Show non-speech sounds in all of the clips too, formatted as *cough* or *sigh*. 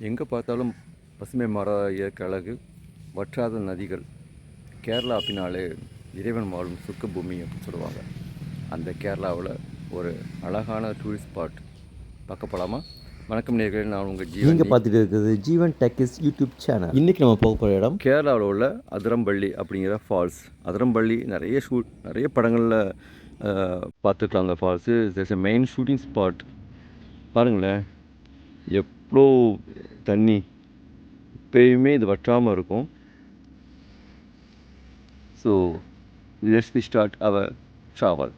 எங்கே பார்த்தாலும் பசுமை மர இயற்கை அழகு வற்றாத நதிகள் கேரளா அப்படின்னாலே இறைவன் வாழும் சுக்க பூமி அப்படின்னு சொல்லுவாங்க. அந்த கேரளாவில் ஒரு அழகான டூரிஸ்ட் ஸ்பாட் பார்க்க போகலாமா வணக்கம் நேர்களே நான் உங்கள் ஜீவன் நீங்கள் பார்த்துட்டு இருக்கிறது ஜீவன் டெக்கிஸ் யூடியூப் சேனல். இன்றைக்கி நம்ம போக போகிற இடம்? கேரளாவில் உள்ள அதிரம்பள்ளி அப்படிங்கிற ஃபால்ஸ் அதிரம்பள்ளி நிறைய ஷூட் நிறைய படங்களில் பார்த்துக்கலாம் அந்த falls it's a main shooting spot பாருங்களேன். எவ்வளோ தண்ணி இப்போயுமே இது வற்றாமல் இருக்கும். So let's we start our travel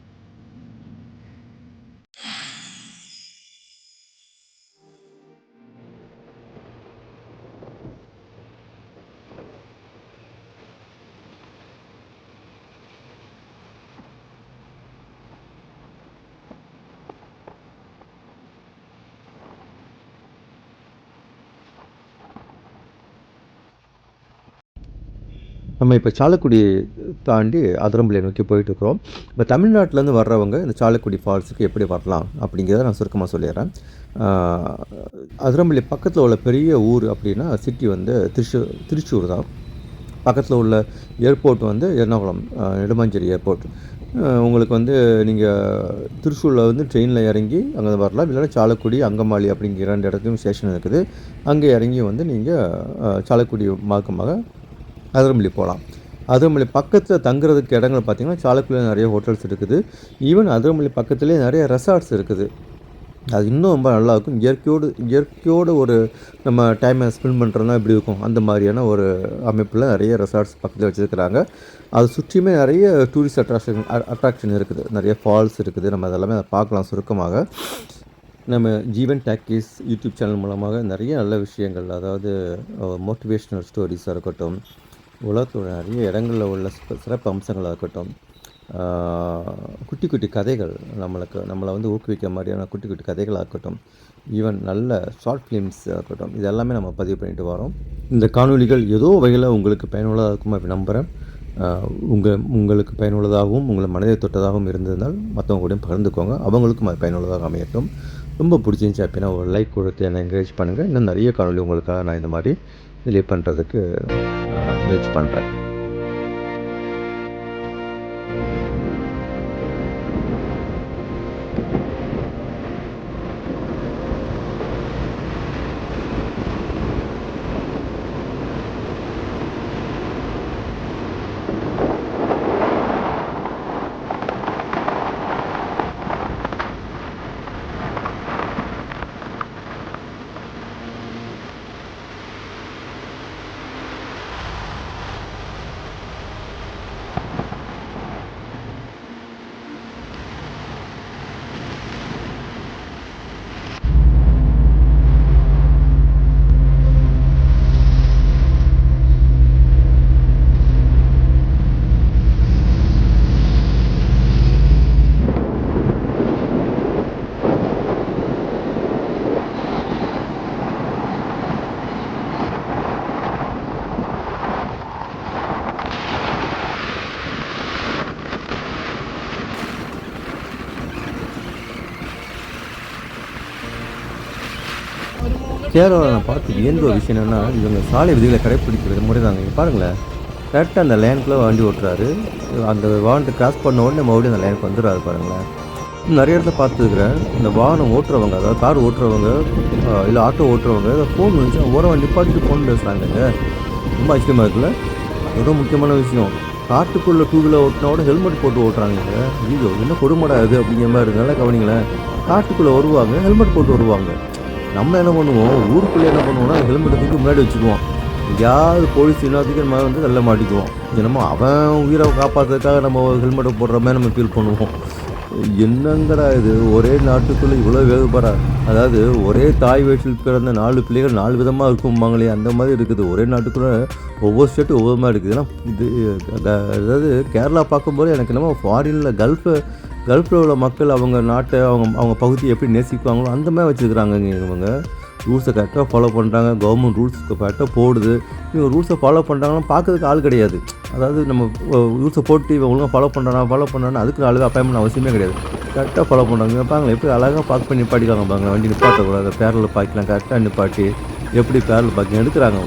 நம்ம இப்போ சாலக்குடி தாண்டி அதிரம்பள்ளி நோக்கி போயிட்டுருக்குறோம். இப்போ தமிழ்நாட்டிலேருந்து வர்றவங்க இந்த சாலக்குடி ஃபால்ஸுக்கு எப்படி வரலாம் அப்படிங்கிறத நான் சுருக்கமாக சொல்லிடுறேன். ஆஹ், அதிரம்பள்ளி பக்கத்தில் உள்ள பெரிய ஊர் அப்படின்னா சிட்டி வந்து திருச்சூர் திருச்சூர் தான். பக்கத்தில் உள்ள ஏர்போர்ட் வந்து எர்ணாகுளம் நெடுமாஞ்சேரி ஏர்போர்ட். உங்களுக்கு வந்து நீங்கள் திருச்சூரில் வந்து ட்ரெயினில் இறங்கி அங்கே வரலாம். இல்லைன்னா சாலக்குடி அங்கமாளி அப்படிங்கிற ரெண்டு இடத்துலையும் ஸ்டேஷன் இருக்குது. அங்கே இறங்கி வந்து நீங்கள் சாலக்குடி மார்க்கமாக அதிரமல்லி போகலாம். அதிரமல்லி பக்கத்தில் தங்குறதுக்கு இடங்கள் பார்த்தீங்கன்னா சாலக்குடியில் நிறைய ஹோட்டல்ஸ் இருக்குது. ஈவன் அதிரமல்லி பக்கத்துலேயே நிறைய ரெசார்ட்ஸ் இருக்குது. அது இன்னும் ரொம்ப நல்லாயிருக்கும். இயற்கையோடு இயற்கையோடு ஒரு நம்ம டைமை ஸ்பெண்ட் பண்ணுறோன்னா எப்படி இருக்கும்? அந்த மாதிரியான ஒரு அமைப்பில் நிறைய ரெசார்ட்ஸ் பக்கத்தில் வச்சுருக்கிறாங்க. அது சுற்றியுமே நிறைய டூரிஸ்ட் அட்ராக்ஷன் அட்ராக்ஷன் இருக்குது. நிறைய ஃபால்ஸ் இருக்குது. நம்ம அதெல்லாமே அதை பார்க்கலாம் சுருக்கமாக. நம்ம ஜீவன் டாக்கீஸ் யூடியூப் சேனல் மூலமாக நிறைய நல்ல விஷயங்கள் அதாவது மோட்டிவேஷ்னல் ஸ்டோரிஸாக இருக்கட்டும் உலகத்தோட நிறைய இடங்களில் உள்ள சிறப்பு- சிறப்பு அம்சங்களாக இருக்கட்டும் குட்டி குட்டி கதைகள் நம்மளுக்கு நம்மளை வந்து ஊக்குவிக்க மாதிரியான குட்டி குட்டி கதைகளாக இருக்கட்டும் ஈவன் நல்ல ஷார்ட் ஃபிலிம்ஸ் இருக்கட்டும் இது எல்லாமே நம்ம பதிவு பண்ணிட்டு வரோம். இந்த காணொளிகள் ஏதோ வகையில் உங்களுக்கு பயனுள்ளதாக இருக்கும் அப்படி நம்புகிறேன் உங்கள் உங்களுக்கு பயனுள்ளதாகவும் உங்களை மனதை தொட்டதாகவும் இருந்ததுனால் மற்றவங்க கூட பகிர்ந்துக்கோங்க. அவங்களுக்கும் அது பயனுள்ளதாக அமையட்டும். ரொம்ப பிடிச்சிருந்துச்சி அப்படின்னா ஒரு லைக் கொடுத்து என்னை என்கரேஜ் பண்ணுங்கள் இன்னும் நிறைய காணொளி உங்களுக்காக நான் இந்த மாதிரி ரிலே பண்ணுறதுக்கு முயற்சி பண்ணுறேன் கேரளாவில் நான் பார்த்து வியந்த ஒரு விஷயம் என்னென்னா இவங்க சாலை விதிகளை கடைப்பிடிக்கிறது முறை தாங்க பாருங்களேன். கரெக்டாக அந்த லேனுக்குள்ளே வண்டி ஓட்டுறாரு. அந்த வாகனத்தை கிராஸ் பண்ண உடனே மறுபடியும் அந்த லேனுக்கு வந்துடுறாரு பாருங்களேன். நிறைய இடத்துல பார்த்துருக்குறேன். இந்த வாகனம் ஓட்டுறவங்க அதாவது கார் ஓட்டுறவங்க இல்லை ஆட்டோ ஓட்டுறவங்க ஃபோன் வந்துச்சு ஓரம் நிப்பாட்டிட்டு ஃபோன் பேசுகிறாங்க ரொம்ப ஆச்சரியமாக இருக்குல்ல? ஏதோ முக்கியமான விஷயம். காட்டுக்குள்ளே டூ வீலர் ஓட்டினோட ஹெல்மெட் போட்டு ஓட்டுறாங்க ஐயோ என்ன கொடுமடாது அப்படிங்கிற மாதிரி இருந்தாலும் கவனிங்களேன். காட்டுக்குள்ளே வருவாங்க ஹெல்மெட் போட்டு வருவாங்க. நம்ம என்ன பண்ணுவோம்? ஊருக்குள்ளே என்ன பண்ணுவோம்னா ஹெல்மெட்டை தூக்கி முன்னாடி வச்சுக்குவோம். எங்கேயாவது போலீஸ் எல்லாத்துக்கும் நம்ம வந்து தள்ள மாட்டிக்குவோம். என்னமோ அவன் உயிரை காப்பாற்றுறதுக்காக நம்ம ஹெல்மெட்டை போடுற மாதிரி நம்ம ஃபீல் பண்ணுவோம். என்னங்கடா இது? ஒரே நாட்டுக்குள்ளே இவ்வளோ வேறுபாடா? அதாவது ஒரே தாய் வயிற்றில் பிறந்த நாலு பிள்ளைகள் நாலு விதமாக இருக்கும்பாங்களே அந்த மாதிரி இருக்குது. ஒரே நாட்டுக்குள்ளே ஒவ்வொரு ஸ்டேட்டும் ஒவ்வொரு மாதிரி இருக்குது. ஏன்னா இது அதாவது கேரளா பார்க்கும்போது எனக்கு என்னமோ ஃபாரினில் கல்ஃபு கல்ஃபில் உள்ள மக்கள் அவங்க நாட்டை அவங்க அவங்க பகுதியை எப்படி நேசிக்குவாங்களோ அந்த மாதிரி வச்சுருக்குறாங்க இவங்க. ரூல்ஸை கரெக்டாக ஃபாலோ பண்ணுறாங்க கவர்மெண்ட் ரூல்ஸ் கரெக்டாக போடுது. இவங்க ரூல்ஸை ஃபாலோ பண்ணுறாங்கன்னா பார்க்கறதுக்கு ஆள் கிடையாது. அதாவது நம்ம ரூல்ஸை போட்டு இவன் ஒழுங்காக ஃபாலோ பண்ணுறானா ஃபாலோ பண்ணுறானா அதுக்கு ஆளுக்கு அப்பாயின்மெண்ட் அவசியமே கிடையாது. கரெக்டாக ஃபாலோ பண்ணுறாங்க பாருங்க எப்படி அழகாக பார்க் பண்ணி நிப்பாட்டிக்காங்க பாருங்க வண்டி நிப்பாட்டக்கூடாது. பேரில் பார்க்கலாம் கரெக்டாக நிப்பாட்டி எப்படி பேரல் பார்க்க எடுக்கிறாங்க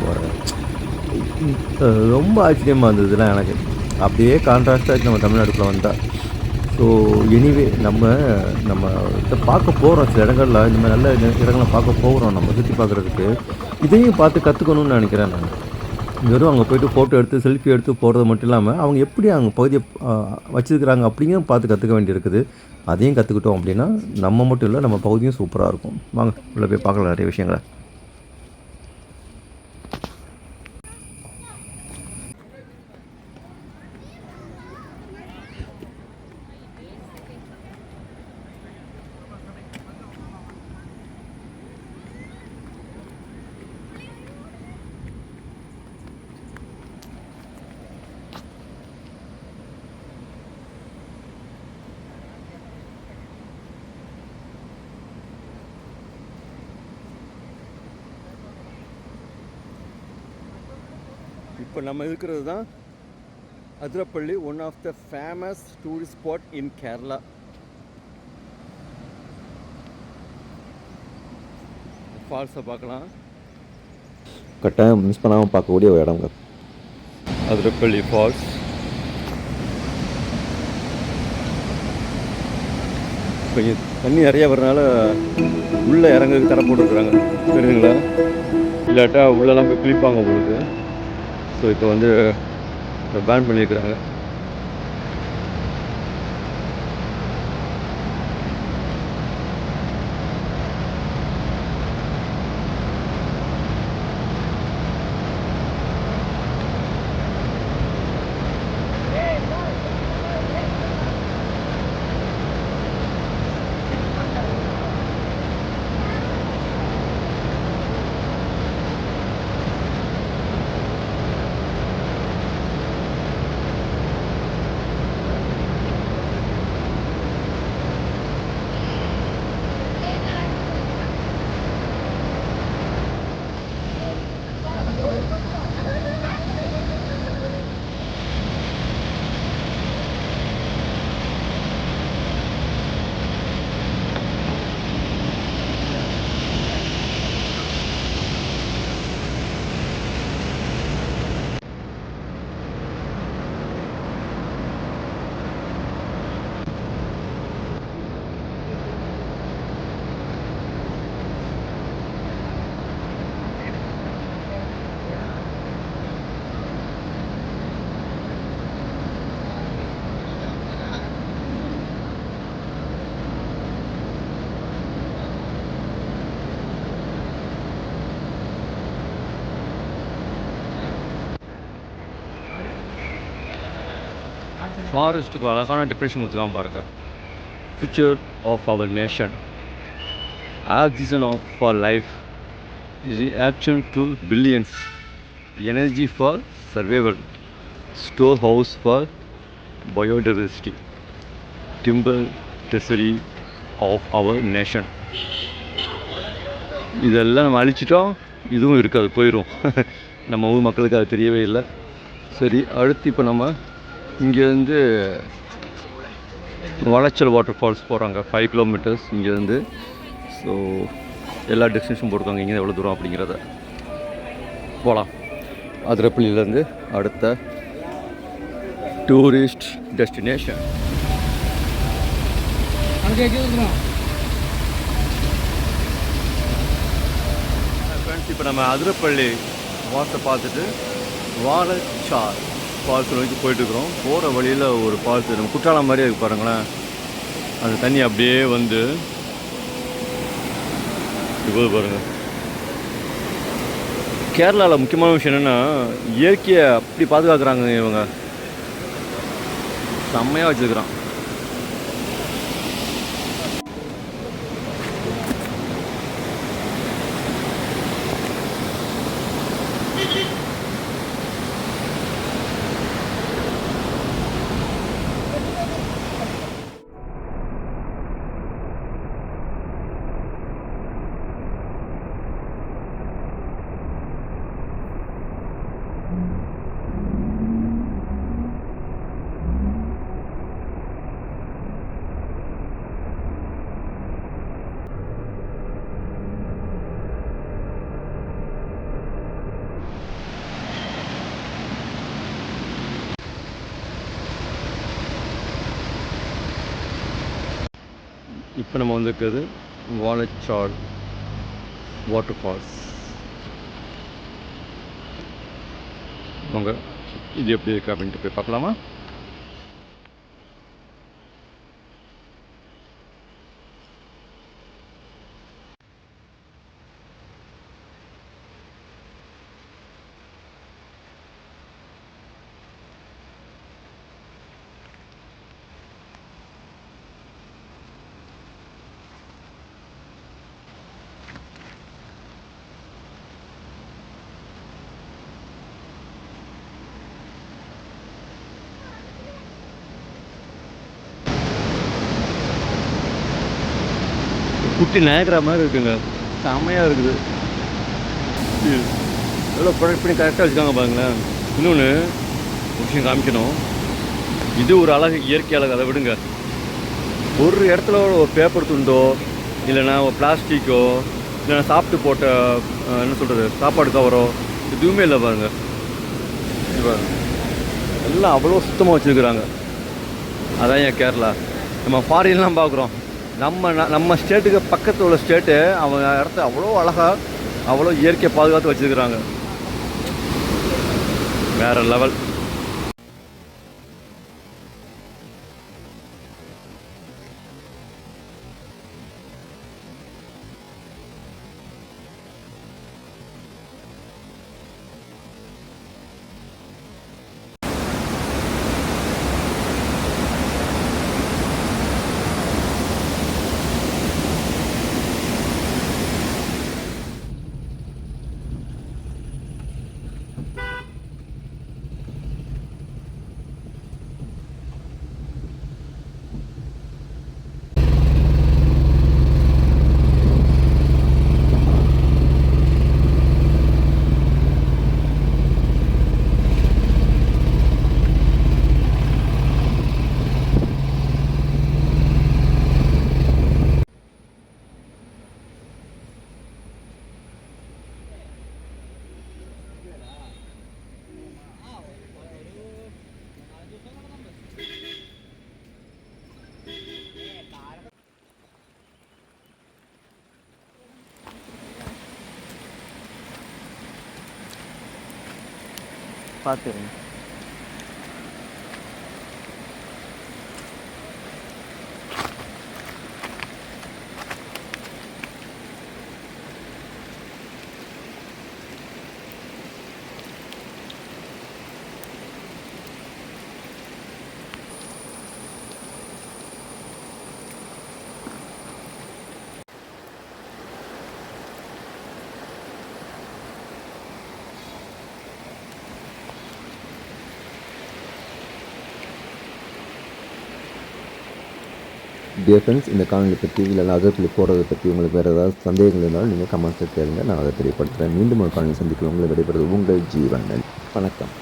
ரொம்ப ஆச்சரியமாக இருந்ததுலாம் எனக்கு. அப்படியே கான்ட்ராஸ்டாக நம்ம தமிழ்நாட்டுக்குள்ளே வந்தால் ஸோ எனிவே நம்ம நம்ம இதை பார்க்க போகிறோம் சில இடங்களில். இந்த மாதிரி நல்ல இடங்களை பார்க்க போகிறோம் நம்ம சுற்றி பார்க்குறதுக்கு. இதையும் பார்த்து கற்றுக்கணும்னு நினைக்கிறேன் நான். வெறும் அங்கே போய்ட்டு ஃபோட்டோ எடுத்து செல்ஃபி எடுத்து போகிறது மட்டும் இல்லாமல் அவங்க எப்படி அவங்க பகுதியை வச்சுருக்கிறாங்க அப்படிங்கும் பார்த்து கற்றுக்க வேண்டியிருக்குது. அதையும் கற்றுக்கிட்டோம் அப்படின்னா நம்ம மட்டும் இல்லை நம்ம பகுதியும் சூப்பராக இருக்கும். வாங்க உள்ளே போய் பார்க்கலாம் நிறைய விஷயங்களை. இப்போ நம்ம இருக்கிறது தான் Athirappilly one of the famous tourist spot in Kerala ஃபால்ஸை பார்க்கலாம். கட்டாயம் மிஸ் பண்ணாமல் பார்க்கக்கூடிய ஒரு இடங்க அதிரப்பள்ளி ஃபால்ஸ் கொஞ்சம் தண்ணி நிறைய வரனால உள்ளே இறங்குறதுக்கு தடை போட்டுருக்குறாங்க. தெரியுதுங்களா? இல்லாட்டா உள்ளெல்லாம் போய் குளிப்பாங்க உங்களுக்கு ஸோ இப்போ வந்து பேன் பண்ணியிருக்குறாங்க ஃபாரஸ்ட்டுக்கு அழகான டெக்கரேஷன் கொடுத்துருக்கான் பாருங்க. Future of our nation oxygen of for life is action to billions energy for survival store house for biodiversity timber treasury of our nation இதெல்லாம் நம்ம அழிச்சிட்டோம் இதுவும் இருக்காது போயிடும் *laughs* நம்ம ஊர் மக்களுக்கு அது தெரியவே இல்லை. சரி அடுத்து இப்போ நம்ம இங்கேருந்து வளச்சல் வாட்டர் ஃபால்ஸ் போகிறாங்க ஃபைவ் கிலோமீட்டர்ஸ் இங்கேருந்து. ஸோ எல்லா டெஸ்டினேஷன் போட்டிருக்காங்க இங்கே எவ்வளோ தூரம் அப்படிங்கிறத. போகலாம் அதிரப்பள்ளியிலேருந்து அடுத்த டூரிஸ்ட் டெஸ்டினேஷன் ஃப்ரெண்ட்ஸ் இப்போ நம்ம அதிரப்பள்ளி வாட்டை பார்த்துட்டு வாழைச்சார். ஃபால்ஸ் நோக்கி போயிட்டுருக்குறோம். போகிற வழியில் ஒரு ஃபால்ஸ் நம்ம குற்றாலம் மாதிரி இருக்கு பாருங்களேன். அந்த தண்ணி அப்படியே வந்து இப்போ பாருங்கள் கேரளாவில் முக்கியமான விஷயம் என்னென்னா இயற்கையை அப்படி பாதுகாக்கிறாங்க இவங்க. செம்மையாக வச்சுருக்குறான். இப்போ நம்ம வந்திருக்கிறது வாழைச்சால் வாட்டர் ஃபால்ஸ் வாங்க இது எப்படி இருக்கு அப்படின்ட்டு போய் பார்க்கலாமா? குட்டி நயக்கிற மாதிரி இருக்குங்க. செம்மையாக இருக்குது. எவ்வளோ ப்ரொடக்ட் பண்ணி கரெக்டாக வச்சுக்காங்க பாருங்களேன். இன்னொன்று விஷயம் காமிக்கணும். இது ஒரு அழகு இயற்கை அழகு அதை விடுங்க. ஒரு இடத்துல ஒரு பேப்பர் துண்டோ இல்லைன்னா ஒரு பிளாஸ்டிக்கோ இல்லைன்னா சாப்பிட்டு போட்ட என்ன சொல்கிறது சாப்பாடு கவரோ எதுவுமே இல்லை பாருங்க. எல்லாம் அவ்வளோ சுத்தமாக வச்சுருக்குறாங்க. அதான் ஏன் கேரளா. நம்ம ஃபாரின்லாம் பார்க்குறோம். நம்ம நம்ம ஸ்டேட்டுக்கு பக்கத்தில் உள்ள ஸ்டேட்டு அவங்க இடத்த அவ்வளோ அழகாக அவ்வளோ இயற்கையை பாதுகாத்து வச்சுருக்குறாங்க. வேறு லெவல் பார்த்துருங்க. டியர் ஃப்ரெண்ட்ஸ் இந்த காணொலி பற்றி இல்லை அதற்குள்ளே போகிறத பற்றி உங்களுக்கு வேறு ஏதாவது சந்தேகங்கள் இருந்தாலும் நீங்கள் கமெண்ட்ஸில் கேளுங்க. நான் அதை தெரியப்படுத்துகிறேன் மீண்டும் ஒரு காணொலி சந்திக்கிறேன் உங்களை விடைபெறுவது உங்கள் ஜீவன் வணக்கம்.